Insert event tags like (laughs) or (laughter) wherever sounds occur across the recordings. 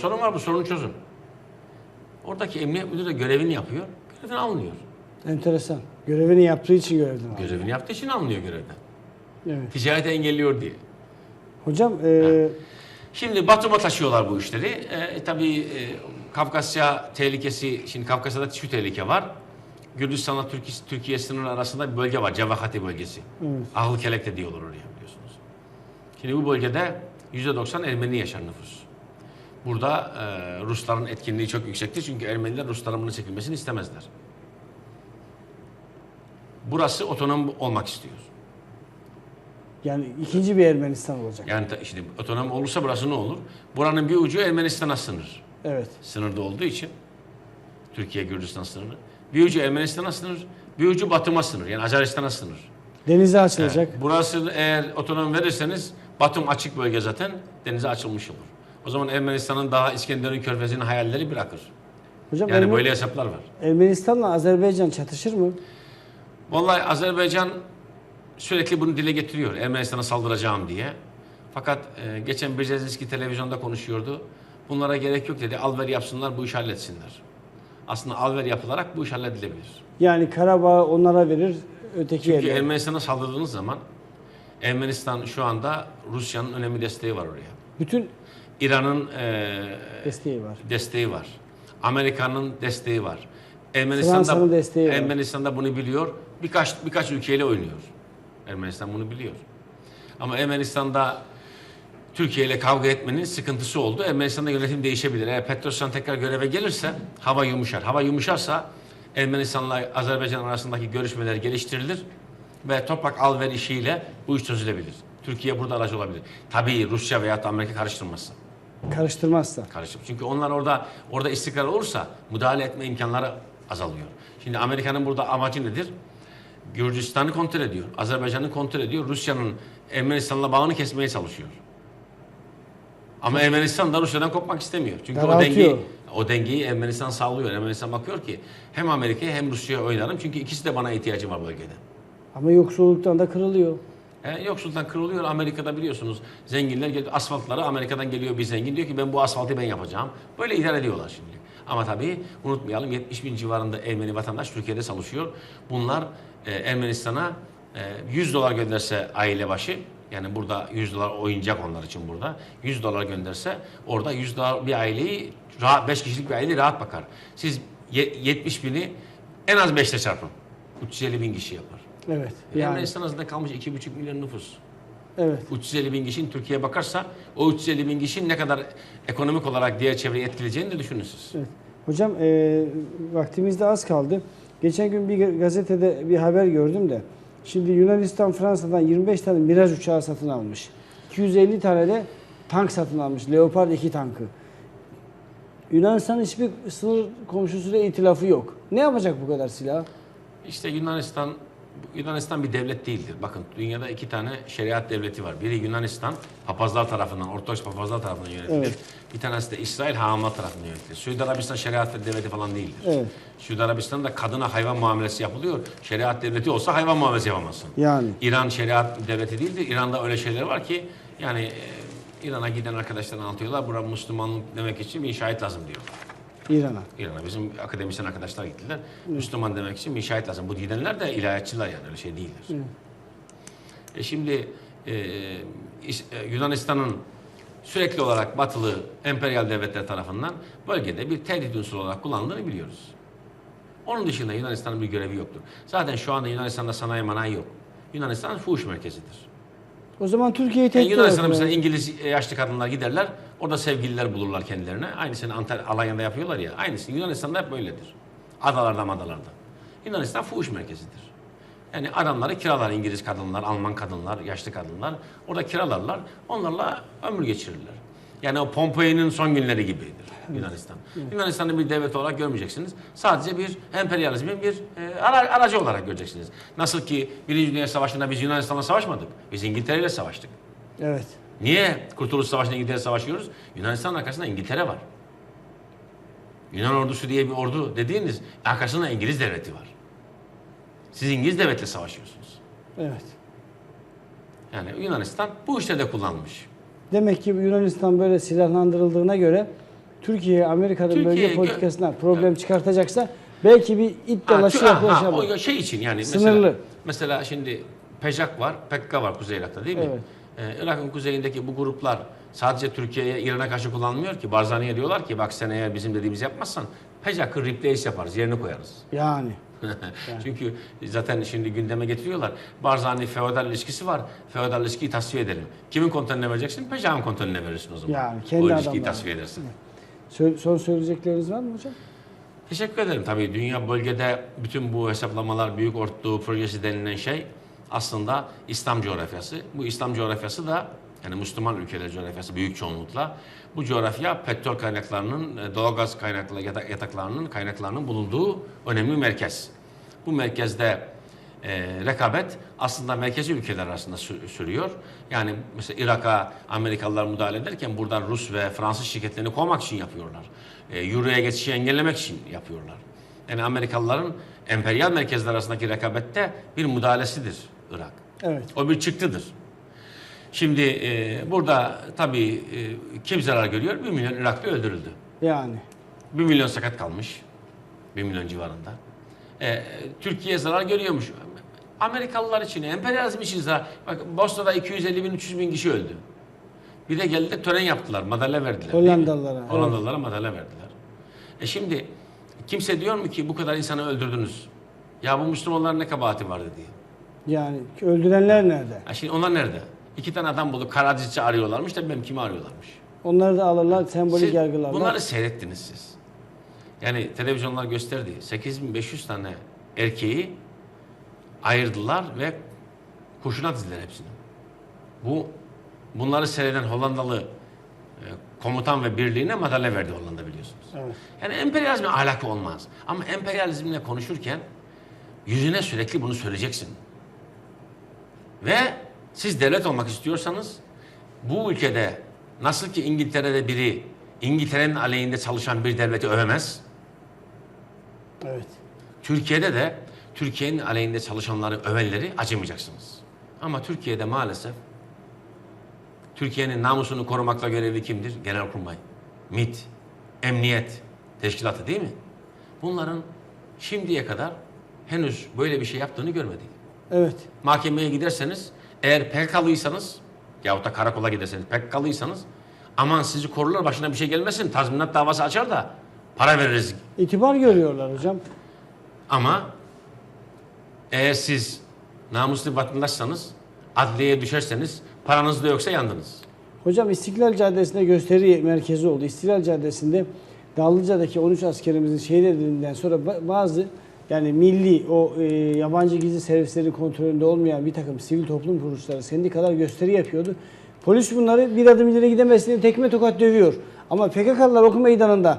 sorun var bu sorunu çözün. Oradaki emniyet müdürü de görevini yapıyor. Görevini almıyor. Enteresan. Görevini yaptığı için görevden aldı. Görevini yaptığı için almıyor görevden. Evet. Ticareti engelliyor diye. Hocam e, Şimdi Batum'a taşıyorlar bu işleri. E, tabii e, Kafkasya tehlikesi, şimdi Kafkasya'da şu tehlike var. Gürcistan'la Türkiye, Türkiye sınırı arasında bir bölge var. Cevahati bölgesi. Evet. Ahıl kelek de diyorlar oraya biliyorsunuz. Şimdi bu bölgede %90 Ermeni yaşar nüfus. Burada e, Rusların etkinliği çok yüksektir. Çünkü Ermeniler Rusların bunu çekilmesini istemezler. Burası otonom olmak istiyor. yani ikinci bir Ermenistan olacak. Yani ta- şimdi otonom olursa burası ne olur? Buranın bir ucu Ermenistan'a sınır. Evet. Sınırda olduğu için Türkiye Gürcistan sınırı. Bir ucu Ermenistan'a sınır, bir ucu Batum'a sınır. Yani Azeristan'a sınır. Denize açılacak. Burası eğer otonom verirseniz Batum açık bölge zaten denize açılmış olur. O zaman Ermenistan'ın daha İskenderun Körfezi'nin hayalleri bırakır. Hocam Yani Erme- böyle hesaplar var. Ermenistan'la Azerbaycan çatışır mı? Vallahi Azerbaycan sürekli bunu dile getiriyor. Ermenistan'a saldıracağım diye. Fakat e, geçen Brzezinski televizyonda konuşuyordu. Bunlara gerek yok dedi. Alver yapsınlar bu işi halletsinler. Aslında alver yapılarak bu iş halledilebilir. Yani Karabağ onlara verir, öteki Çünkü yerlere. Ermenistan'a saldırdığınız zaman Ermenistan şu anda Rusya'nın önemli desteği var oraya. Bütün İran'ın e, desteği var. desteği var. Amerika'nın desteği var. Ermenistan Fransa'nın da, desteği var. Ermenistan da bunu biliyor. Birkaç birkaç ülkeyle oynuyor. Ermenistan bunu biliyor. Ama Ermenistan'da Türkiye ile kavga etmenin sıkıntısı oldu. Ermenistan'da yönetim değişebilir. Eğer Petrosyan tekrar göreve gelirse hava yumuşar. Hava yumuşarsa Ermenistan'la Azerbaycan arasındaki görüşmeler geliştirilir ve toprak al ver işiyle bu iş çözülebilir. Türkiye burada aracı olabilir. Tabii Rusya veya Amerika karıştırmazsa. Karıştırmazsa. Karışık. Çünkü onlar orada orada istikrar olursa müdahale etme imkanları azalıyor. Şimdi Amerika'nın burada amacı nedir? Gürcistan'ı kontrol ediyor. Azerbaycan'ı kontrol ediyor. Rusya'nın Ermenistan'la bağını kesmeye çalışıyor. Ama Ermenistan da Rusya'dan kopmak istemiyor. Çünkü o Daraltıyor. dengeyi o dengeyi Ermenistan sağlıyor. Ermenistan bakıyor ki hem Amerika'ya hem Rusya'ya oynarım. Çünkü ikisi de bana ihtiyacı var bölgede. Ama yoksulluktan da kırılıyor. E, yoksuldan kırılıyor. Amerika'da biliyorsunuz zenginler geliyor. Asfaltları Amerika'dan geliyor bir zengin. Diyor ki ben bu asfaltı ben yapacağım. Böyle idare ediyorlar şimdi. Ama tabii unutmayalım 70 bin civarında Ermeni vatandaş Türkiye'de çalışıyor. Bunlar e, Ermenistan'a e, 100 dolar gönderse aile başı yani burada 100 dolar oyuncak onlar için burada. 100 dolar gönderse orada 100 dolar bir aileyi rahat 5 kişilik bir aile rahat bakar. Siz ye- 70 bini en az 5'te çarpın. 350 bin kişi yapar. Evet. Yani Ermenistan arasında kalmış 2,5 milyon nüfus. evet. 350 bin kişinin Türkiye'ye bakarsa o 350 bin kişinin ne kadar ekonomik olarak diğer çevreyi etkileyeceğini de düşünün siz. Evet. Hocam e, vaktimiz de az kaldı. Geçen gün bir gazetede bir haber gördüm de. Şimdi Yunanistan Fransa'dan 25 tane Miraj uçağı satın almış. 250 tane de tank satın almış. Leopard 2 tankı. Yunanistan'ın hiçbir sınır komşusuyla itilafı yok. Ne yapacak bu kadar silah? İşte Yunanistan Yunanistan bir devlet değildir. Bakın dünyada iki tane şeriat devleti var. Biri Yunanistan papazlar tarafından, Ortodoks papazlar tarafından yönetilir. Evet. Bir tanesi de İsrail hahamlar tarafından yönetilir. Suudi Arabistan şeriat devleti falan değildir. Evet. Suudi Arabistan'da kadına hayvan muamelesi yapılıyor. Şeriat devleti olsa hayvan muamelesi yapamazsın. Yani. İran şeriat devleti değildir. İran'da öyle şeyler var ki yani e, İran'a giden arkadaşlar anlatıyorlar. Bura Müslümanlık demek için bir şahit lazım diyor. İran'a. İran'a bizim akademisyen arkadaşlar gittiler. Müslüman demek için bir şahit lazım. Bu gidenler de ilahiyatçılar yani öyle şey değildir. E şimdi e, e, Yunanistan'ın sürekli olarak batılı emperyal devletler tarafından bölgede bir tehdit unsuru olarak kullanıldığını biliyoruz. Onun dışında Yunanistan'ın bir görevi yoktur. Zaten şu anda Yunanistan'da sanayi manayi yok. Yunanistan fuhuş merkezidir. O zaman Türkiye'yi Yani tehdit Yunanistan'da olarak- mesela İngiliz yaşlı kadınlar giderler. Orada sevgililer bulurlar kendilerine. Aynısını Antalya, Alanya'da yapıyorlar ya. Aynısı Yunanistan'da hep böyledir. Adalarda madalarda. Yunanistan fuhuş merkezidir. Yani adamları kiralar İngiliz kadınlar, Alman kadınlar, yaşlı kadınlar. Orada kiralarlar. Onlarla ömür geçirirler. Yani o Pompei'nin son günleri gibidir Yunanistan. Yunanistan'ı bir devlet olarak görmeyeceksiniz. Sadece bir emperyalizmin bir e, ara- aracı olarak göreceksiniz. Nasıl ki Birinci Dünya Savaşı'nda biz Yunanistan'la savaşmadık. Biz İngiltere ile savaştık. Evet. Niye Kurtuluş Savaşı'nda İngiltere savaşıyoruz? Yunanistan'ın arkasında İngiltere var. Yunan ordusu diye bir ordu dediğiniz arkasında İngiliz devleti var. Siz İngiliz devletle savaşıyorsunuz. Evet. Yani Yunanistan bu işlerde kullanmış. Demek ki Yunanistan böyle silahlandırıldığına göre Türkiye Amerika'nın Türkiye bölge politikasına problem çıkartacaksa belki bir it dalaşı o şey için yani Sınırlı. mesela mesela şimdi PEJAK var, PKK var Kuzey Irak'ta değil mi? Evet. Ee, Irak'ın kuzeyindeki bu gruplar sadece Türkiye'ye, İran'a karşı kullanılmıyor ki. Barzani'ye diyorlar ki bak sen eğer bizim dediğimizi yapmazsan PEJAK'ı replace yaparız, yerine koyarız. (laughs) Yani. Çünkü zaten şimdi gündeme getiriyorlar. Barzani feodal ilişkisi var. Feodal ilişkiyi tasfiye edelim. Kimin kontrolüne vereceksin? PEJAK'ın kontrolüne verirsin o zaman. Yani kendi o ilişkiyi tasfiye edersin. Sö- son söyleyecekleriniz var mı hocam? Teşekkür ederim. Tabii dünya bölgede bütün bu hesaplamalar, Büyük Orta Projesi denilen şey aslında İslam coğrafyası. Bu İslam coğrafyası da yani Müslüman ülkeler coğrafyası büyük çoğunlukla. Bu coğrafya petrol kaynaklarının, e, doğalgaz kaynaklı yata- yataklarının kaynaklarının bulunduğu önemli merkez. Bu merkezde e, rekabet aslında merkezi ülkeler arasında sü- sürüyor. Yani mesela Irak'a Amerikalılar müdahale ederken buradan Rus ve Fransız şirketlerini kovmak için yapıyorlar. E, Euro'ya geçişi engellemek için yapıyorlar. Yani Amerikalıların emperyal merkezler arasındaki rekabette bir müdahalesidir Irak. Evet. O bir çıktıdır. Şimdi e, burada tabii e, kim zarar görüyor? Bir milyon Iraklı öldürüldü. Yani. Bir milyon sakat kalmış. Bir milyon civarında. Ee, Türkiye zarar görüyormuş. Amerikalılar için, emperyalizm için zarar. Bak Bosna'da 250 bin, 300 bin kişi öldü. Bir de geldiler tören yaptılar, madalya verdiler. mi? Hollandalılara, evet. Hollandalılara madalya verdiler. E şimdi kimse diyor mu ki bu kadar insanı öldürdünüz? Ya bu Müslümanların ne kabahati vardı diye. Yani öldürenler nerede? Ha şimdi onlar nerede? İki tane adam bulup Karadiz'i arıyorlarmış da ben kimi arıyorlarmış? Onları da alırlar, sembolik Siz yargılarlar. bunları seyrettiniz siz. Yani televizyonlar gösterdi. 8500 tane erkeği ayırdılar ve kurşuna dizdiler hepsini. Bu bunları seyreden Hollandalı e, komutan ve birliğine madalya verdi Hollanda biliyorsunuz. Evet. Yani emperyalizme ahlakı olmaz. Ama emperyalizmle konuşurken yüzüne sürekli bunu söyleyeceksin. Ve siz devlet olmak istiyorsanız bu ülkede nasıl ki İngiltere'de biri İngiltere'nin aleyhinde çalışan bir devleti övemez. Evet. Türkiye'de de Türkiye'nin aleyhinde çalışanları övenleri acımayacaksınız. Ama Türkiye'de maalesef Türkiye'nin namusunu korumakla görevli kimdir? Genelkurmay, MİT, Emniyet Teşkilatı değil mi? Bunların şimdiye kadar henüz böyle bir şey yaptığını görmedik. Evet. Mahkemeye giderseniz eğer PKK'lıysanız yahut da karakola giderseniz PKK'lıysanız aman sizi korurlar başına bir şey gelmesin tazminat davası açar da para veririz İtibar görüyorlar hocam. ama eğer siz namuslu vatandaşsanız, adliyeye düşerseniz, paranız da yoksa yandınız. Hocam İstiklal Caddesi'nde gösteri merkezi oldu. İstiklal Caddesi'nde Dallıca'daki 13 askerimizin şehit edildiğinden sonra ba- bazı yani milli o e, yabancı gizli servislerin kontrolünde olmayan bir takım sivil toplum kuruluşları sendikalar gösteri yapıyordu. Polis bunları bir adım ileri gidemezsin diye tekme tokat dövüyor. Ama PKK'lılar okuma meydanında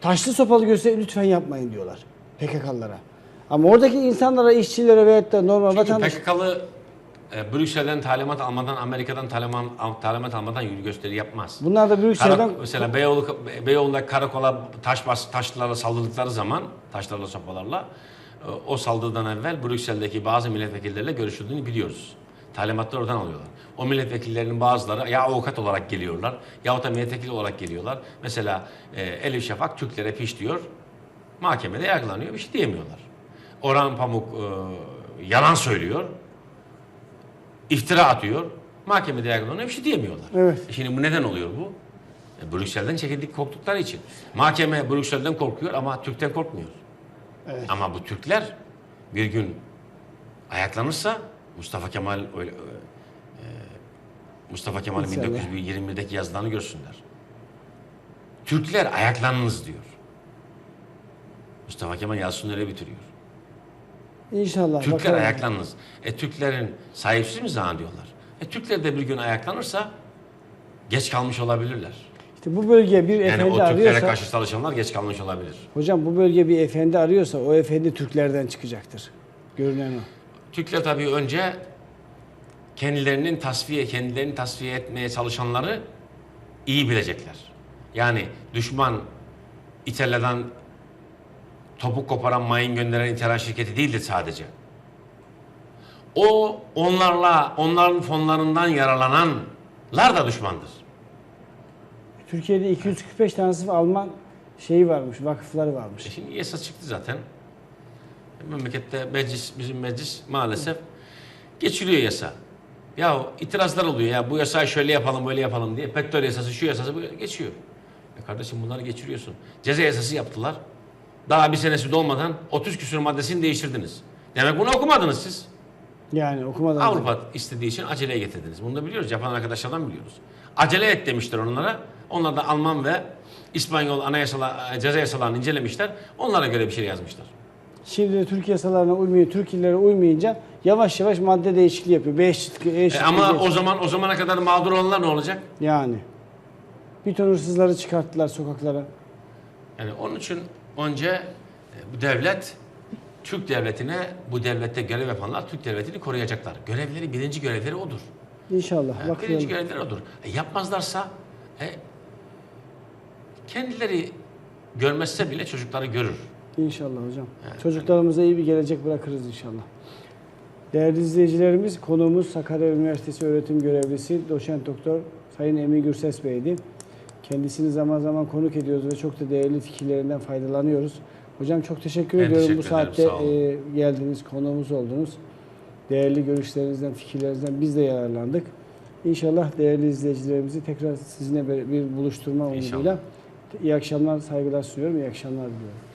taşlı sopalı gösteri lütfen yapmayın diyorlar PKK'lılara. Ama oradaki insanlara, işçilere veyahut da normal Çünkü vatandaş... PKK'lı e, Brüksel'den talimat almadan, Amerika'dan talimat, talimat almadan yürü gösteri yapmaz. Bunlar da Brüksel'den... Kara, mesela Beyoğlu, Beyoğlu'nda karakola taş bas, taşlarla saldırdıkları zaman, taşlarla sopalarla, e, o saldırıdan evvel Brüksel'deki bazı milletvekilleriyle görüşüldüğünü biliyoruz. Talimatları oradan alıyorlar. O milletvekillerinin bazıları ya avukat olarak geliyorlar, yahut da milletvekili olarak geliyorlar. Mesela e, Elif Şafak Türklere piş diyor, mahkemede yargılanıyor, bir şey diyemiyorlar. Orhan Pamuk e, yalan söylüyor, iftira atıyor, mahkemede yargılanıyor, bir şey diyemiyorlar. Evet. E Şimdi bu neden oluyor bu? E, Brüksel'den çekildik korktukları için. Mahkeme Brüksel'den korkuyor ama Türk'ten korkmuyor. Evet. Ama bu Türkler bir gün ayaklanırsa Mustafa Kemal öyle, e, Mustafa Kemal'in İnşallah. 1921'deki yazılarını görsünler. Türkler ayaklanınız diyor. Mustafa Kemal yazısını öyle bitiriyor. İnşallah. Türkler bakalım. ayaklanınız. E Türklerin sahipsiz mi zannediyorlar? E Türkler de bir gün ayaklanırsa geç kalmış olabilirler. İşte bu bölge bir Yani efendi o Türklere arıyorsa, karşı çalışanlar geç kalmış olabilir. hocam bu bölge bir efendi arıyorsa o efendi Türklerden çıkacaktır. Görünen o. Türkler tabii önce kendilerinin tasfiye, kendilerini tasfiye etmeye çalışanları iyi bilecekler. Yani düşman İtalya'dan topuk koparan mayın gönderen İtalyan şirketi değildir sadece. O onlarla, onların fonlarından yararlananlar da düşmandır. Türkiye'de 245 tane sırf Alman şeyi varmış, vakıfları E varmış. şimdi yasa çıktı zaten. Memlekette meclis, bizim meclis maalesef geçiriyor yasa. Ya itirazlar oluyor ya bu yasayı şöyle yapalım böyle yapalım diye. Petrol yasası şu yasası bu geçiyor. Ya kardeşim bunları geçiriyorsun. Ceza yasası yaptılar. Daha bir senesi dolmadan 30 küsur maddesini değiştirdiniz. Demek bunu okumadınız siz. Yani okumadan. Avrupa istediği için aceleye getirdiniz. Bunu da biliyoruz. Yapan arkadaşlardan biliyoruz. Acele et demişler onlara. Onlar da Alman ve İspanyol anayasala, ceza yasalarını incelemişler. Onlara göre bir şey yazmışlar. Şimdi de Türk yasalarına uymuyor, Türk illere uymayınca yavaş yavaş madde değişikliği yapıyor. B şıkkı, E ama C o zaman o zamana kadar mağdur olanlar ne olacak? Yani. Bir ton hırsızları çıkarttılar sokaklara. Yani onun için önce e, bu devlet Türk devletine bu devlette görev yapanlar Türk devletini koruyacaklar. Görevleri birinci görevleri odur. İnşallah. Yani bakıyorum. birinci görevleri odur. E, yapmazlarsa e, kendileri görmezse bile çocukları görür. İnşallah hocam. Evet. Çocuklarımıza iyi bir gelecek bırakırız inşallah. Değerli izleyicilerimiz, konuğumuz Sakarya Üniversitesi öğretim görevlisi doçent doktor Sayın Emin Gürses Bey'di. Kendisini zaman zaman konuk ediyoruz ve çok da değerli fikirlerinden faydalanıyoruz. Hocam çok teşekkür Ben ediyorum bu teşekkür ederim, saatte e, geldiniz, konuğumuz oldunuz. Değerli görüşlerinizden, fikirlerinizden biz de yararlandık. İnşallah değerli izleyicilerimizi tekrar sizinle bir buluşturma umuduyla iyi akşamlar, saygılar sunuyorum. İyi akşamlar diliyorum.